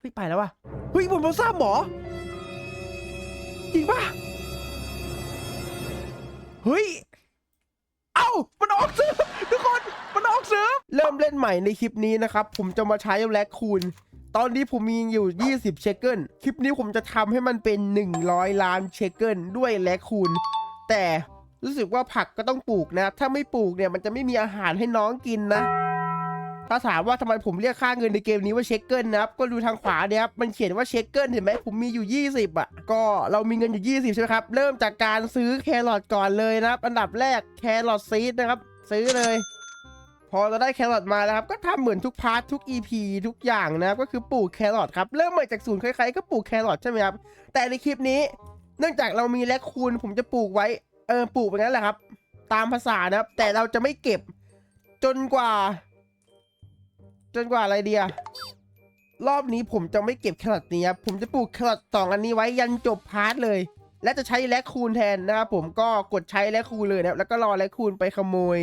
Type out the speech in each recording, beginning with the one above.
เฮ้ยไปแล้ววะเฮ้ยบนโพซ่าหมอจริงปะเฮ้ย เอ้า มันออกเซิร์ฟทุกคน มันออกเซิร์ฟเริ่มเล่นใหม่ในคลิปนี้นะครับ ผมจะมาใช้แลกคูณ ตอนนี้ผมมีอยู่ 20 เชคเกิล คลิปนี้ผมจะทำให้มันเป็น 100 ล้านเชคเกิลด้วยแลกคูณ แต่รู้สึกว่าผักก็ต้องปลูกนะ ถ้าไม่ปลูกเนี่ยมันจะไม่มีอาหารให้น้องกินนะ ถ้าถามว่าทำไมผมเรียกค่าเงินในเกมนี้ว่าเช็คเกิลนะครับ ก็ดูทางขวาเนี่ยครับ มันเขียนว่าเช็คเกิลเห็นไหมผมมีอยู่ 20 อะ ก็เรามีเงินอยู่ 20 ใช่ไหมครับ เริ่มจากการซื้อแครอทก่อนเลยนะครับ อันดับแรกแครอทซีดนะครับ ซื้อเลย พอเราได้แครอทมาแล้วครับ ก็ทำเหมือนทุกพาร์ททุก EP ทุกอย่างนะครับ ก็คือปลูกแครอทครับ เริ่มใหม่จากศูนย์ใครๆก็ปลูกแครอทใช่ไหมครับ แต่ในคลิปนี้ เนื่องจากเรามีแลคคูนผมจะปลูกไว้ เออ ปลูกไปงั้นแหละครับ ตามภาษานะครับ แต่เราจะไม่เก็บจนกว่า จนกว่าอะไรเดียรอบนี้ผมจะไม่เก็บแครอทนี้ครับผมจะปลูกแครอทสองอันนี้ไว้ยันจบพาร์ทเลย และจะใช้แลคคูนแทนนะครับผมก็กดใช้แลคคูนเลยนะแล้วก็รอแลคคูนไปขโมย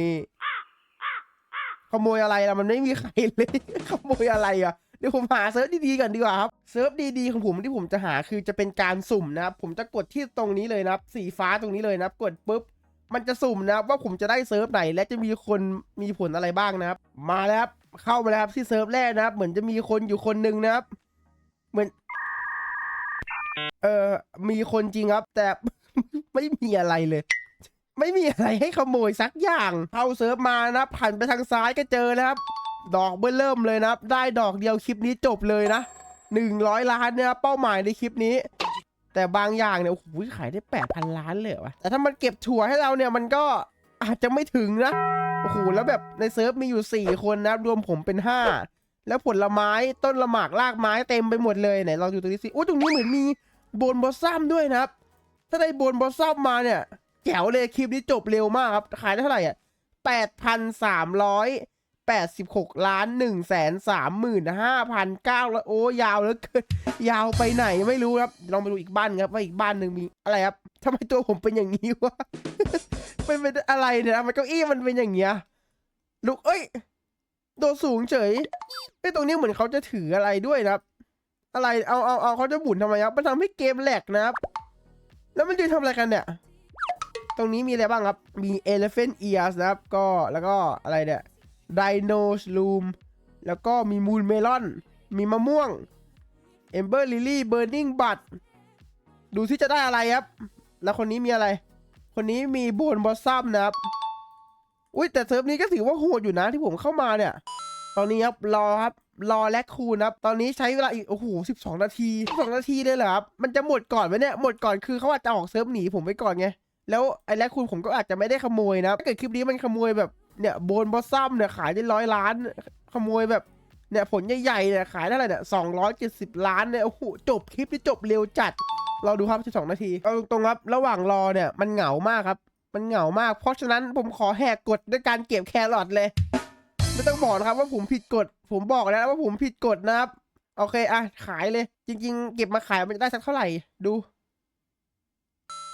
ขโมยอะไรล่ะมันไม่มีใครเลย ขโมยอะไรอะเดี๋ยวผมหาเซิร์ฟดีๆก่อนดีกว่าครับเซิร์ฟดีๆของผมที่ผมจะหาคือจะเป็นการสุ่มนะครับผมจะกดที่ตรงนี้เลยนะครับ สีฟ้าตรงนี้เลยนะครับกดปุ๊บมันจะสุ่มนะครับว่าผมจะได้เซิร์ฟไหน และจะมีคนมีผลอะไรบ้างนะครับ มาแล้วครับ เข้ามาแล้วครับที่เซิร์ฟแรกนะครับ เหมือนจะมีคนอยู่คนหนึ่งนะครับ เหมือน เออมีคนจริงครับ แต่ ไม่มีอะไรเลย ไม่มีอะไรให้ขโมยสักอย่างเข้าเซิร์ฟมานะครับผ่านไปทางซ้ายก็เจอนะครับ ดอกเบื้อเริ่มเลยนะครับ ได้ดอกเดียวคลิปนี้จบเลยนะหนึ่งร้อยล้านเนี่ยเป้าหมายในคลิปนี้ แต่บางอย่างเนี่ยโอ้โหขายได้แปดพันล้านเลยวะแต่ถ้ามันเก็บถั่วให้เราเนี่ยมันก็อาจจะไม่ถึงนะ โอ้โหแล้วแบบในเซิร์ฟมีอยู่ 4 คนนะครับรวมผมเป็น 5 แล้วผลไม้ต้นละหมากรากไม้เต็มไปหมดเลยไหนลองดูตรงนี้สิโอ้ตรงนี้เหมือนมีโบนบอสซัมด้วยนะครับ ถ้าได้โบนบอสซัมมาเนี่ยแจ๋วเลยคลิปนี้จบเร็วมากครับ ขายได้เท่าไหร่อะแปดพันสามร้อยแปดสิบหกล้านหนึ่งแสนสามหมื่นห้าพันเก้าแล้วโอ้ยาวเหลือเกินยาวไปไหนไม่รู้ครับ ลองไปดูอีกบ้านครับว่าอีกบ้านหนึ่งมีอะไรครับทำไมตัวผมเป็นอย่างนี้วะ เป็นเป็นอะไรเนี่ยทำไมเก้าอี้มันเป็นอย่างเงี้ยลูกเอ้ย โดดสูงเฉยไอ้ตรงนี้เหมือนเขาจะถืออะไรด้วยนะครับ อะไรเอาเอาเอาเขาจะบุนทำไมครับมันทำให้เกมแหลกนะครับ แล้วมันจะทำอะไรกันเนี่ย ตรงนี้มีอะไรบ้างครับ มี elephant ears นะครับ ก็แล้วก็อะไรเนี่ย dino room แล้วก็มี moon melon มีมะม่วง Ember Lily Burning Bud ดูที่จะได้อะไรครับ แล้วคนนี้มีอะไร คนนี้มีโบนบอสซัมนะครับ อุ้ยแต่เซิร์ฟนี้ก็ถือว่าโหดอยู่นะที่ผมเข้ามาเนี่ย ตอนนี้ครับรอครับรอแลคคูนครับ ตอนนี้ใช้เวลาอีกโอ้โห12นาที12นาทีเลยเหรอครับ มันจะหมดก่อนไหมเนี่ย หมดก่อนคือเขาอาจจะออกเซิร์ฟหนีผมไปก่อนไง แล้วไอ้แลคคูนผมก็อาจจะไม่ได้ขโมยนะถ้าเกิดคลิปนี้มันขโมยแบบเนี่ยโบนบอสซัมเนี่ยขายได้ร้อยล้าน ขโมยแบบเนี่ยผลใหญ่ๆเนี่ยขายได้เท่าไหร่เนี่ยสองร้อยเจ็ดสิบล้านเนี่ยโอ้โหจบคลิปที่จบเร็วจัด เราดูครับ 12 นาที เอาตรงๆครับ ระหว่างรอเนี่ย มันเหงามากครับ มันเหงามาก เพราะฉะนั้นผมขอแหกกฎด้วยการเก็บแครอทเลย ไม่ต้องบอกนะครับว่าผมผิดกฎ ผมบอกแล้วว่าผมผิดกฎนะครับ โอเค อะ ขายเลย จริง ๆ เก็บมาขายมันจะได้สักเท่าไหร่ ดู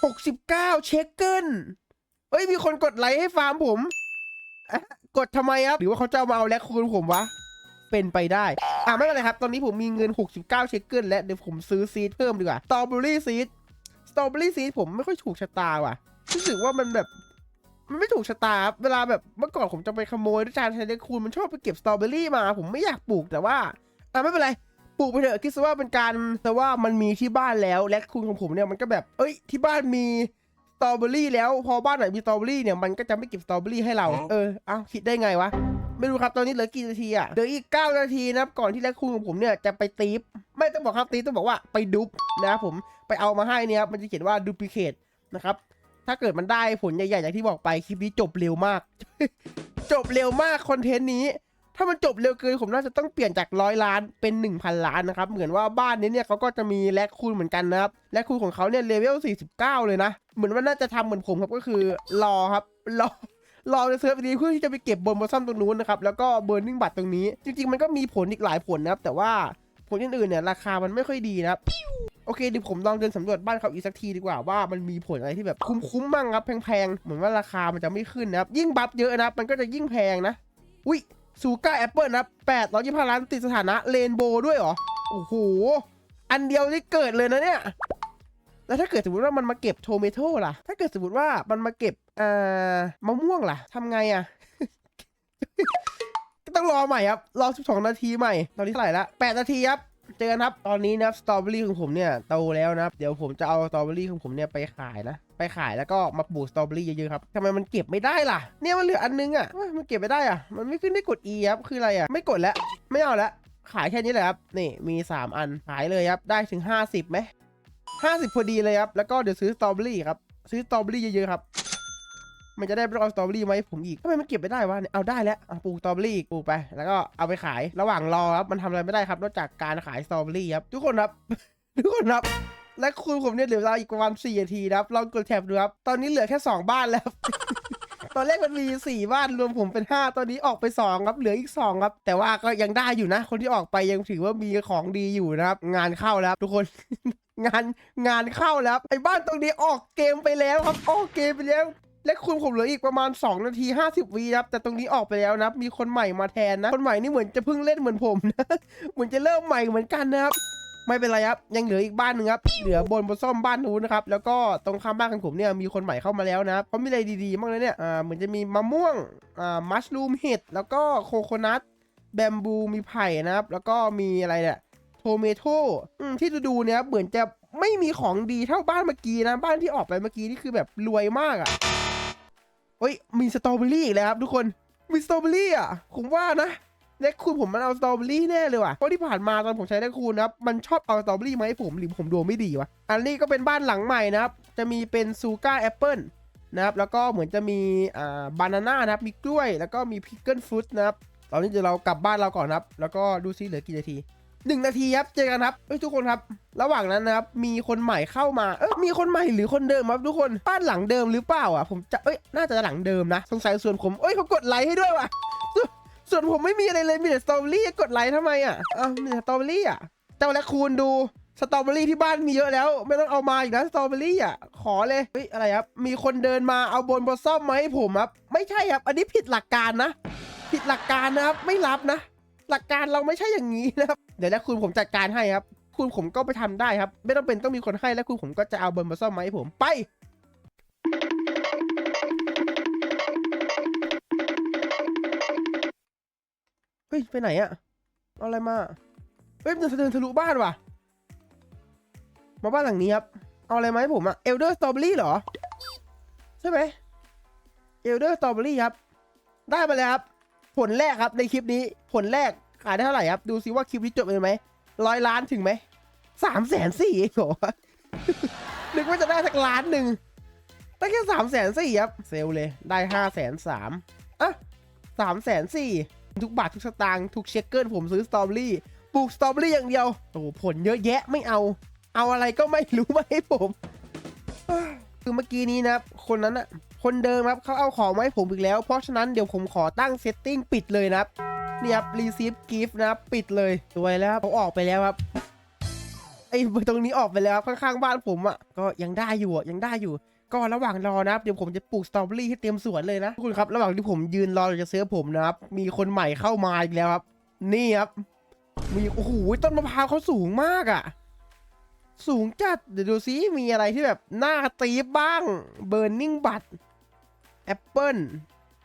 หกสิบเก้าเช็คเกิลเฮ้ย มีคนกดไลค์ให้ฟาร์มผม กดทำไมครับ หรือว่าเขาจะมาเอาแลกคูณผมวะ เป็นไปได้ อะไม่เป็นไรครับ ตอนนี้ผมมีเงิน 69 เชคเกิลและเดี๋ยวผมซื้อซีดเพิ่มดีกว่าสตรอเบอรี่ซีดสตรอเบอรี่ซีดผมไม่ค่อยถูกชะตาว่ะรู้สึกว่ามันแบบมันไม่ถูกชะตาครับเวลาแบบเมื่อก่อนผมจะไปขโมยด้วยจานไทยเลคูณมันชอบไปเก็บสตรอเบอรี่มา ผมไม่อยากปลูกแต่ว่าอะไม่เป็นไรปลูกไปเถอะคิดซะว่าเป็นการแต่ว่ามันมีที่บ้านแล้วและคุณของผมเนี่ยมันก็แบบ เอ้ย ที่บ้านมีสตรอเบอรี่แล้วพอบ้านไหนมีสตรอเบอรี่เนี่ยมันก็จะไม่เก็บสตรอเบอรี่ให้เรา เออ เอ้าคิดได้ไงวะ ไม่รู้ครับตอนนี้เหลือกี่นาทีอะเหลืออีก 9 นาทีนะครับก่อนที่แลคคูนของผมเนี่ยจะไปตีฟไม่ต้องบอกครับตีฟต้องบอกว่าไปดุบนะครับผมไปเอามาให้เนี่ยครับมันจะเขียนว่าดูพิเคทนะครับถ้าเกิดมันได้ผลใหญ่ๆอย่างที่บอกไปคลิปนี้จบเร็วมาก จบเร็วมากคอนเทนต์นี้ถ้ามันจบเร็วเกินผมน่าจะต้องเปลี่ยนจากร้อยล้านเป็น 1,000 ล้านนะครับ เหมือนว่าบ้านนี้เนี่ยเขาก็จะมีแลคคูนเหมือนกันนะครับแลคคูนของเขาเนี่ยเลเวล49 เลยนะ เหมือนว่าน่าจะทำเหมือนผมครับก็คือรอครับรอ รอในเซิร์ฟนี้เพื่อที่จะไปเก็บบนบอสซัมตรงนู้นนะครับแล้วก็เบิร์นนิ่งบัตตรงนี้ จริง ๆ มันก็มีผลอีกหลายผลนะครับ แต่ว่าผลอื่นๆเนี่ยราคามันไม่ค่อยดีนะครับโอเคเดี๋ยวผมลองเดินสำรวจบ้านเขาอีกสักทีดีกว่าว่ามันมีผลอะไรที่แบบคุ้มๆมั่งครับแพงๆเหมือนว่าราคามันจะไม่ขึ้นนะครับยิ่งบัฟเยอะนะครับมันก็จะยิ่งแพงนะอุ้ยซูก้าแอปเปิลนะแปดร้อยยี่สิบล้านติดสถานะเรนโบว์ด้วยเหรอ โอ้โห อันเดียวที่เกิดเลยนะเนี่ย แล้วถ้าเกิดสมมติว่ามันมาเก็บโทเมโต้ล่ะ ถ้าเกิดสมมติว่ามันมาเก็บเอ่อมะม่วงล่ะทำไงอะก็ต้องรอใหม่ครับ รอ 12 นาทีใหม่ ตอนนี้เท่าไหร่ละ 8 นาทีครับเจอกันครับ ตอนนี้นะครับสตรอเบอรี่ของผมเนี่ยโตแล้วนะเดี๋ยวผมจะเอาสตรอเบอรี่ของผมเนี่ยไปขายนะไปขายแล้วก็มาปลูกสตรอเบอรี่เยอะๆครับทำไมมันเก็บไม่ได้ล่ะ เนี่ยมันเหลืออันนึงอะมันเก็บไม่ได้อะ มันไม่ขึ้นได้กด E ครับคืออะไรอะไม่กดแล้วไม่เอาแล้วขายแค่นี้แหละครับ นี่มี 3 อัน ขายเลยครับ ได้ถึง 50ไหม 50พอดีเลยครับ แล้วก็เดี๋ยวซื้อสตรอเบอรี่ครับ ซื้อสตรอเบอรี่เยอะๆครับ มันจะได้ไม่ต้อสตรอเบอรี่มาให้ผมอีกทำไมมันเก็บไม่ได้วะเนี่ยเอาได้แล้วอะปลูกสตรอเบอรี่ปลูกไป แล้วก็เอาไปขาย ระหว่างรอครับ มันทำอะไรไม่ได้ครับ นอกจากการขายสตรอเบอรี่ครับ ทุกคนครับ ทุกคนครับ และคุณผมเนี่ยเหลือเวลาอีกประมาณ4นาทีนะครับ ลองกดแท็บดูครับ ตอนนี้เหลือแค่ 2 บ้านแล้วตอนแรกมันมี4บ้านรวมผมเป็น 5 ตอนนี้ออกไป 2 ครับ เหลืออีก 2 ครับ แต่ว่าก็ยังได้อยู่นะ คนที่ออกไปยังถือว่ามีของดีอยู่นะครับ งานเข้าแล้วทุกคน งานงานเข้าแล้ว ไอ้บ้านตรงนี้ออกเกมไปแล้วครับออกเกมไปแล้ว และคุณผมเหลืออีกประมาณ 2 นาที 50วีครับแต่ตรงนี้ออกไปแล้วนะมีคนใหม่มาแทนนะ คนใหม่นี่เหมือนจะเพิ่งเล่นเหมือนผมนะเหมือนจะเริ่มใหม่เหมือนกันนะครับไม่เป็นไรครับ ยังเหลืออีกบ้านหนึ่งครับ เหลือบนบนซ่อมบ้านนู้นนะครับ แล้วก็ตรงข้ามบ้านของผมเนี่ยมีคนใหม่เข้ามาแล้วนะครับเขามีอะไรดีๆบ้างนะเนี่ย อ่า เหมือนจะมีมะม่วง อ่า มัชรูมเห็ด แล้วก็โคโคนัท แบมบู มีไผ่นะครับ แล้วก็มีอะไรเนี่ย โทเมโต้อืมที่ดูๆเนี่ยครับเหมือนจะไม่มีของดีเท่าบ้านเมื่อกี้นะ บ้านที่ออกไปเมื่อกี้นี่คือแบบรวยมากอะ่ะเฮ้ย มีสตรอเบอรี่อีกแล้วครับทุกคน มีสตรอเบอรี่อะ ผมว่านะแลคคูณผมมันเอาสตรอเบอรี่แน่เลยว่ะ เพราะที่ผ่านมาตอนผมใช้แลคคูณนะครับมันชอบเอาสตรอเบอรี่มาให้ผมหรือผมดวงไม่ดีวะ อันนี้ก็เป็นบ้านหลังใหม่นะครับ จะมีเป็นซูก้าแอปเปิลนะครับ แล้วก็เหมือนจะมีอ่าบานาน่านะครับ มีกล้วย แล้วก็มีพิกเกิลฟรุตนะครับ ตอนนี้เดี๋ยวเรากลับบ้านเราก่อนนะครับ แล้วก็ดูซิเหลือกี่นาที หนึ่งนาทีครับเจอกันครับเอ้ยทุกคนครับ ระหว่างนั้นนะครับมีคนใหม่เข้ามาเออมีคนใหม่หรือคนเดิมครับทุกคนบ้านหลังเดิมหรือเปล่าอะผมจะเอ้ยน่าจะหลังเดิมนะสงสัยส่วนผมเอ้ยเขากดไลค์ให้ด้วยว่ะส่วนส่วนผมไม่มีอะไรเลยมีแต่สตรอเบอรี่กดไลค์ทำไมอะอ้าวมีแต่สตรอเบอรี่อะเจ้าและคูณดูสตรอเบอรี่ที่บ้านมีเยอะแล้ว ไม่ต้องเอามาอีกนะสตรอเบอรี่อะขอเลยเฮ้ยอะไรครับมีคนเดินมาเอาบนบอซ่อมมาให้ผมครับไม่ใช่ครับ อันนี้ผิดหลักการนะ ผิดหลักการนะครับไม่รับนะ หลักการเราไม่ใช่อย่างนี้นะครับ ดี๋ยวแล้วคุณผมจัดการให้ครับ คุณผมก็ไปทำได้ครับ ไม่ต้องเป็นต้องมีคนให้แล้วคุณผมก็จะเอาเบนมาซ่อมมาให้ผมไปเฮ้ยไปไหนอะเอาอะไรมาเฮ้ยมันเดินทะลุบ้านว่ะ มาบ้านหลังนี้ครับ เอาอะไรมาให้ผมอะเอลเดอร์สตรอเบอรี่เหรอ ใช่ไหมเอลเดอร์สตรอเบอรี่ครับ ได้มาแล้วครับ ผลแรกครับในคลิปนี้ผลแรก ขายได้เท่าไหร่ครับ ดูซิว่าคลิปนี้จบเลยไหมร้อยล้านถึงไหมสามแสนสี่เองเหรอนึกว่าจะได้สักล้านหนึ่งได้แค่สามแสนสี่ครับ เซลเลยได้ห้าแสนสามอะสามแสนสี่ทุกบาททุกสตางค์ทุกเช็คเกิลผมซื้อสตรอเบอรี่ปลูกสตรอเบอรี่อย่างเดียวโอ้โหผลเยอะแยะไม่เอา เอาอะไรก็ไม่รู้มาให้ผมคือเมื่อกี้นี้นะครับคนนั้นอะคนเดิมครับเขาเอาของมาให้ผมอีกแล้ว เพราะฉะนั้นเดี๋ยวผมขอตั้งเซตติ้งปิดเลยนะครับ นี่ครับ receive gift นะครับปิดเลยสวยแล้วครับเขาออกไปแล้วครับไอ้ตรงนี้ออกไปแล้วข้างๆบ้านผมอะก็ยังได้อยู่ยังได้อยู่ ก็ระหว่างรอนะครับเดี๋ยวผมจะปลูกสตรอเบอรี่ให้เต็มสวนเลยนะทุกคนครับ ระหว่างที่ผมยืนรอจะซื้อผมนะครับ มีคนใหม่เข้ามาอีกแล้วครับ นี่ครับ มีโอ้โหต้นมะพร้าวเขาสูงมากอะสูงจัดเดี๋ยวดูซิมีอะไรที่แบบหน้าตีบ้างเบิร์นนิ่งบัตแอปเปิล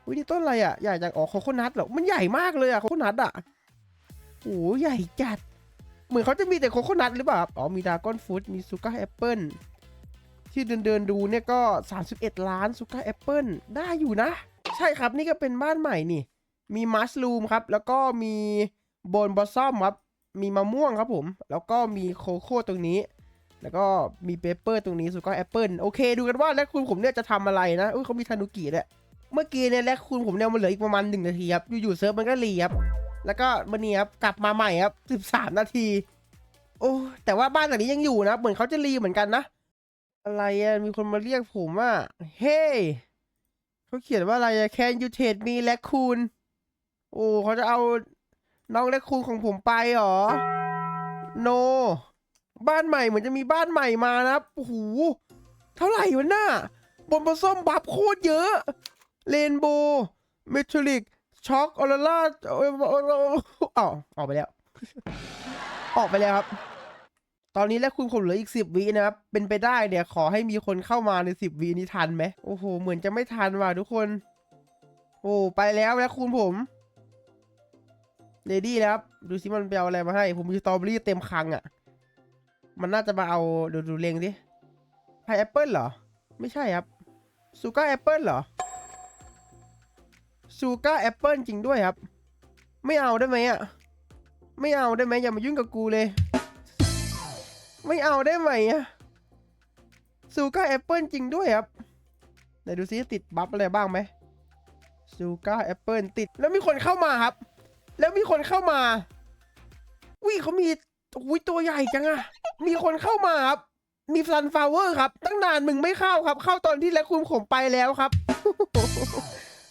อุ้ยนี่ต้นอะไรอะใหญ่จากอ๋อโคโคนัทเหรอมันใหญ่มากเลยอะโคโคนัทอะโอ้ใหญ่จัด เหมือนเขาจะมีแต่โคโคนัทหรือเปล่าอ๋อมีดาก้อนฟูดมีซูก้าแอปเปิลที่เดินเดินดูเนี่ยก็ 31 ล้านซูก้าแอปเปิลได้อยู่นะ ใช่ครับนี่ก็เป็นบ้านใหม่นี่ มีมัชลูมครับ แล้วก็มีโบนบอสซอมครับ มีมะม่วงครับผม แล้วก็มีโคโค่ตรงนี้แล้วก็มีเปเปอร์ตรงนี้สุดก็แอปเปิลโอเค ดูกันว่าแลคคูนผมเนี่ยจะทำอะไรนะอุ้ยเขามีทานุกิด้วย เมื่อกี้เนี่ยแลคคูนผมเนี่ยมันเหลืออีกประมาณหนึ่งนาทีครับอยู่ๆเซิร์ฟมันก็รีครับแล้วก็มันนี่ครับกลับมาใหม่ครับสิบสามนาที โอ้แต่ว่าบ้านหลังนี้ยังอยู่นะเหมือนเขาจะรีเหมือนกันนะอะไรอะมีคนมาเรียกผมว่าเฮ้เขาเขียนว่าอะไรอะ Can you trade me แลคคูนโอ้เขาจะเอาน้องแลคคูนของผมไปเหรอ no บ้านใหม่เหมือนจะมีบ้านใหม่มานะโอ้โหเท่าไหร่วะหน่าบนผสมบับโคตรเยอะ เรนโบว์เมทัลลิกช็อกออร่าอ้าวออกไปแล้ว ออกไปแล้วครับ ตอนนี้และคุณผมเหลืออีกสิบวินะครับ เป็นไปได้เนี่ยขอให้มีคนเข้ามาในสิบวินี้ทันไหมโอ้โห เหมือนจะไม่ทันว่ะทุกคน โอ้ไปแล้วและคุณผมเรดี้แล้วครับ ดูสิมันไปเอาอะไรมาให้ ผมมีสตรอเบอรี่เต็มคังอะ่ะ มันน่าจะมาเอาดูดูเลงดิไพแอปเปิลเหรอ ไม่ใช่ครับซูการ์แอปเปิลเหรอ ซูการ์แอปเปิลจริงด้วยครับ ไม่เอาได้ไหมอะ ไม่เอาได้ไหมอย่ามายุ่งกับกูเลย ไม่เอาได้ไหมอะซูการ์แอปเปิลจริงด้วยครับไหนดูซิติดบัฟอะไรบ้างไหมซูการ์แอปเปิลติด แล้วมีคนเข้ามาครับ แล้วมีคนเข้ามาวิเขามีอุ้ยตัวใหญ่จังอะมีคนเข้ามาครับ มีซันฟลาวเวอร์ครับ ตั้งนานมึงไม่เข้าครับ เข้าตอนที่แล้วคุณผมไปแล้วครับ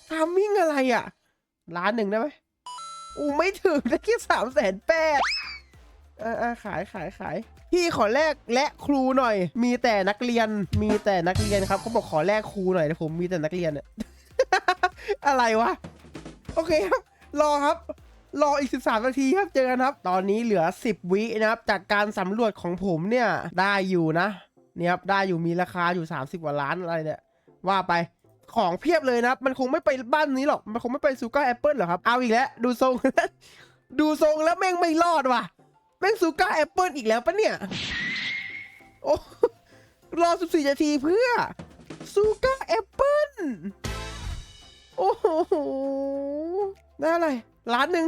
ทามมิ่งอะไรอะล้านหนึ่งได้ไหมอู้ไม่ถึงได้แค่สามแสนแปดอ่าขายขายขายพี่ขอแลกและครูหน่อย มีแต่นักเรียน มีแต่นักเรียนครับเขาบอกขอแลกครูหน่อยแต่ผมมีแต่นักเรียนอะอะไรวะ โอเคครับ รอครับ รออีก 13 นาทีครับ เจอกันครับ ตอนนี้เหลือ 10 วินะครับ จากการสำรวจของผมเนี่ย ได้อยู่นะ เนี่ยครับ ได้อยู่มีราคาอยู่ 30 กว่าล้านอะไรเนี่ย ว่าไป ของเพียบเลยนะครับมันคงไม่ไปบ้านนี้หรอก มันคงไม่ไปซูการ์แอปเปิลหรอกครับ เอาอีกแล้ว ดูทรง ดูทรงแล้วแม่งไม่รอดว่ะ แม่งซูการ์แอปเปิลอีกแล้วปะเนี่ย โอ้ รอ 14 นาทีเพื่อซูการ์แอปเปิลโอ้โหได้อะไร ล้านหนึ่ง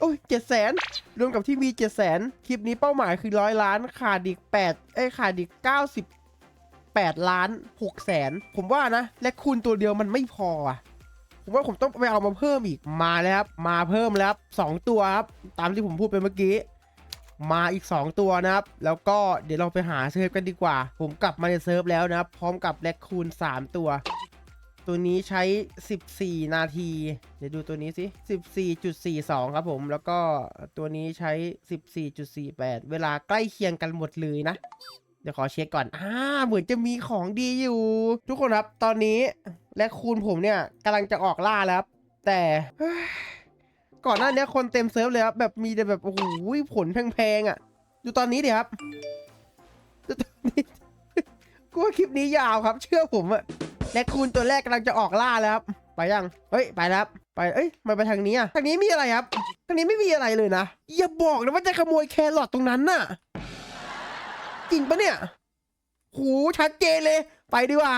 โอ้ยเจ็ดแสนรวมกับที่มีเจ็ดแสนคลิปนี้เป้าหมายคือร้อยล้านขาดอีกแปดเอ้ยขาดอีกเก้าสิบ แปดล้านหกแสน ผมว่านะ และคูณตัวเดียวมันไม่พออะผมว่าผมต้องไปเอามาเพิ่มอีกมาแล้วครับ มาเพิ่มแล้วครับสองตัวครับ ตามที่ผมพูดไปเมื่อกี้ มาอีก 2 ตัวนะครับ แล้วก็เดี๋ยวเราไปหาเซิร์ฟกันดีกว่า ผมกลับมาในเซิร์ฟแล้วนะครับ พร้อมกับแลคคูณ 3 ตัว ตัวนี้ใช้ 14 นาที เดี๋ยวดูตัวนี้สิ 14.42 ครับผม แล้วก็ตัวนี้ใช้ 14.48 เวลาใกล้เคียงกันหมดเลยนะ เดี๋ยวขอเช็คก่อน อ่า เหมือนจะมีของดีอยู่ ทุกคนครับ ตอนนี้แลคคูณผมเนี่ยกำลังจะออกล่าแล้วครับ แต่ก่อนหน้านี้คนเต็มเซิร์ฟเลยครับแบบมีแต่แบบโอ้โหผลแพงๆอะ ดูตอนนี้ดิครับดูตอนนี้กูว่าคลิปนี้ยาวครับ เชื่อผมอะและคูณตัวแรกกำลังจะออกล่าแล้วครับ ไปยังเฮ้ยไปแล้วครับไปเอ้ยมาไปทางนี้อะทางนี้มีอะไรครับทางนี้ไม่มีอะไรเลยนะอย่าบอกนะว่าจะขโมยแครอทตรงนั้นน่ะ จริงปะเนี่ยโหชัดเจนเลย ไปดีกว่า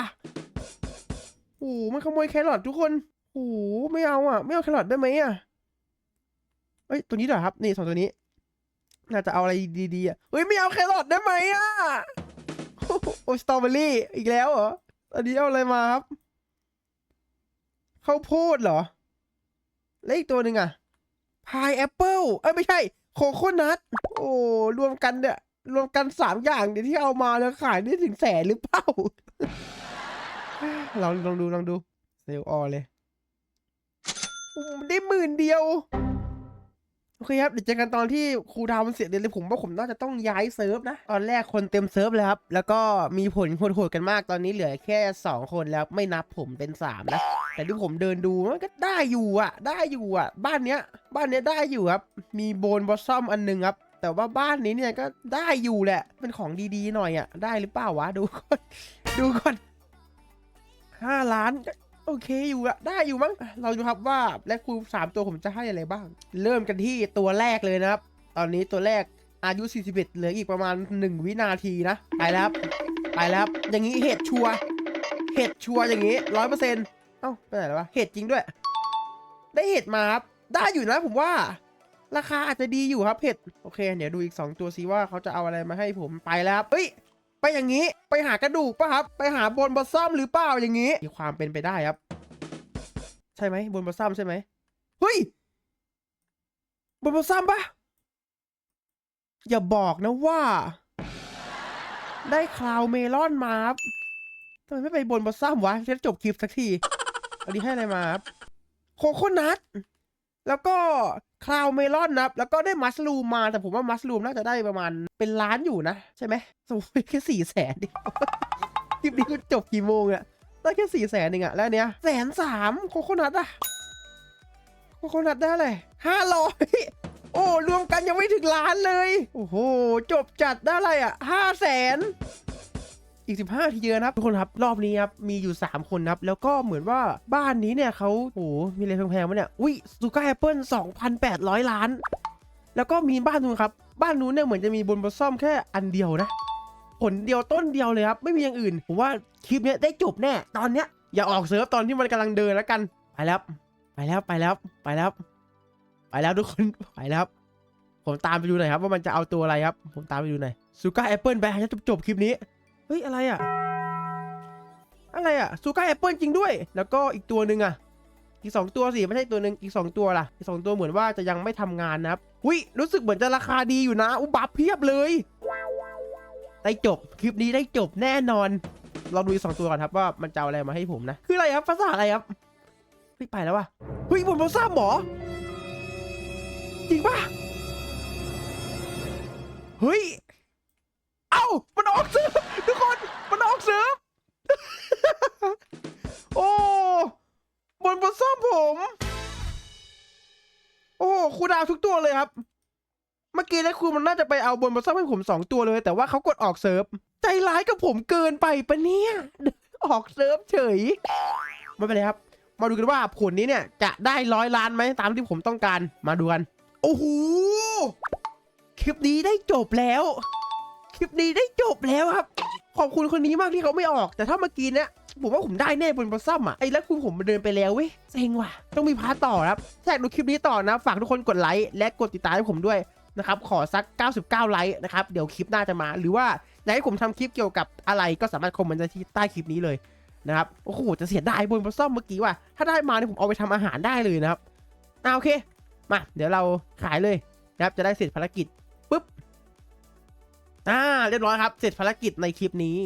โหมันขโมยแครอททุกคนโหไม่เอาอะ ไม่เอาแครอทได้ไหมอะเอ้ย ตัวนี้เหรอครับ นี่สองตัวนี้ น่าจะเอาอะไรดีๆอะเฮ้ย ไม่เอาแครอทได้ไหมอะ โอ้สตรอเบอรี่ อีกแล้วเหรอ อันนี้เอาอะไรมาครับ ข้าวโพดเหรอ แล้วอีกตัวหนึ่งอะ พายแอปเปิลเอ้ย ไม่ใช่ โคโคนัท โอ้ รวมกันเนี่ย รวมกันสามอย่างเดี๋ยวที่เอามาแล้วขายได้ถึงแสนหรือเปล่า ลองลองดูลองดูเซลล์ออเลยได้หมื่นเดียว โอเคครับ เดี๋ยวเจอกันตอนที่ครูดาวมันเสียเดือนเลยผมว่าผมน่าจะต้องย้ายเซิร์ฟนะ ตอนแรกคนเต็มเซิร์ฟเลยครับ แล้วก็มีผลโหดๆกันมากตอนนี้เหลือแค่ 2 คนแล้วไม่นับผมเป็น 3 นะ แต่ที่ผมเดินดูมันก็ได้อยู่อะ ได้อยู่อะ บ้านเนี้ย บ้านเนี้ยได้อยู่ครับ มีโบนบอสซัมอันหนึงครับ แต่ว่าบ้านนี้เนี่ยก็ได้อยู่แหละ เป็นของดีๆหน่อยอะ ได้หรือเปล่าวะ ดูก่อน ดูก่อนห้าล้านก็โอเคอยู่อะได้อยู่มั้ง เราดูครับว่าและครูสามตัวผมจะให้อะไรบ้าง เริ่มกันที่ตัวแรกเลยนะครับ ตอนนี้ตัวแรกอายุ 41 เหลืออีกประมาณ 1 วินาทีนะ ไปแล้ว ไปแล้ว อย่างนี้เห็ดชัว เห็ดชัวอย่างนี้ร้อยเปอร์เซ็นต์เอ้าไปไหนแล้ววะ เห็ดจริงด้วย ได้เห็ดมาครับ ได้อยู่นะผมว่า ราคาอาจจะดีอยู่ครับเห็ดโอเค เดี๋ยวดูอีก 2 ตัวซิว่าเขาจะเอาอะไรมาให้ผมไปแล้วครับเฮ้ย ไปอย่างนี้ไปหากระดูกป่ะครับ ไปหาบนบอสซัมหรือเปล่าอย่างนี้มีความเป็นไปได้ครับ ใช่ไหมบนบอสซัมใช่ไหมเฮ้ยบนบอสซัมปะอย่าบอกนะว่า ได้คลาวเมลอนมาครับทำไมไม่ไปบนบอสซัมวะจะจบคลิปสักทีอันนี้ให้อะไรมาครับโคโคนัทแล้วก็ คลาวเมลอนนะครับ แล้วก็ได้มัสลูมมาแต่ผมว่ามัสลูมน่าจะได้ประมาณเป็นล้านอยู่นะ ใช่ไหมสมมติแค่สี่แสนดิคลิปนี้ก็จบกี่โมงอะได้แค่สี่แสนเองอะแล้วเนี้ยแสนสามโคโคนัทอะโคโคนัทได้เลยห้าร้อยโอ้รวมกันยังไม่ถึงล้านเลย โอ้โห จบจัดได้อะไรอะห้าแสน อีก 15ทีเดียวนะครับทุกคนครับรอบนี้ครับมีอยู่ 3 คนครับแล้วก็เหมือนว่าบ้านนี้เนี่ยเขาโอ้โหมีอะไรแพงๆวะเนี่ยอุ้ยซูก้าแอปเปิล2,800 ล้าน แล้วก็มีบ้านนู้นครับบ้านนู้นเนี่ยเหมือนจะมีบนบอซ่อมแค่อันเดียวนะผลเดียวต้นเดียวเลยครับไม่มีอย่างอื่นผมว่าคลิปเนี้ยได้จบแน่ตอนเนี้ยอย่าออกเซิร์ฟตอนที่มันกำลังเดินแล้วกันไปแล้วไปแล้วไปแล้วไปแล้ว ไปแล้วทุกคนไปแล้วผมตามไปดูหน่อยครับว่ามันจะเอาตัวอะไรครับ ผมตามไปดูหน่อยซูก้าแอปเปิลไปจะจบจบคลิปนี้ เฮ้ย อะไรอะอะไรอะซูก้าแอปเปิลจริงด้วย แล้วก็อีกตัวหนึ่งอะอีกสองตัวสิไม่ใช่ตัวหนึ่งอีกสองตัวล่ะ อีกสองตัวเหมือนว่าจะยังไม่ทำงานนะครับหุยรู้สึกเหมือนจะราคาดีอยู่นะ อุบับเพียบเลยได้จบคลิปนี้ได้จบแน่นอนเราดูอีกสองตัวก่อนครับว่ามันจะเอาอะไรมาให้ผมนะ คืออะไรครับภาษาอะไรครับเฮ้ยไปแล้วว่ะเฮ้ยบนโมซ่าหมอจริงปะเฮ้ย อ้ามันออกเซิร์ฟทุกคนมันออกเซิร์ฟโอ้บนบนซ่อมผม โอ้ครูดาวทุกตัวเลยครับ เมื่อกี้แล้วครูมันน่าจะไปเอาบนบนซ่อมให้ผมสองตัวเลย แต่ว่าเขากดออกเซิร์ฟใจร้ายกับผมเกินไปปะเนี่ยออกเซิร์ฟเฉยไม่เป็นไรครับ มาดูกันว่าผลนี้เนี่ย จะได้ร้อยล้านไหมตามที่ผมต้องการมาดูกัน โอ้โหคลิปนี้ได้จบแล้ว คลิปนี้ได้จบแล้วครับ ขอบคุณคนนี้มากที่เขาไม่ออก แต่ถ้าเมื่อกี้เนี่ยผมว่าผมได้แน่บนบอสซัมอะไอ้แล้วคุณผมมาเดินไปแล้วเว้ยเซ็งว่ะ ต้องมีพาร์ทต่อครับถ้าอยากดูคลิปนี้ต่อนะ ฝากทุกคนกดไลค์และกดติดตามให้ผมด้วยนะครับขอสัก 99 ไลค์นะครับ เดี๋ยวคลิปหน้าจะมา หรือว่าอยากให้ผมทำคลิปเกี่ยวกับอะไรก็สามารถคอมเมนต์ที่ใต้คลิปนี้เลยนะครับ โอ้โห จะเสียดายบนบอสซัมเมื่อกี้ว่ะ ถ้าได้มาเนี่ยผมเอาไปทำอาหารได้เลยนะครับอ่าโอเค มา เดี๋ยวเราขายเลยนะครับ จะได้เสร็จภารกิจ อ่าเรียบร้อยครับ เสร็จภารกิจในคลิปนี้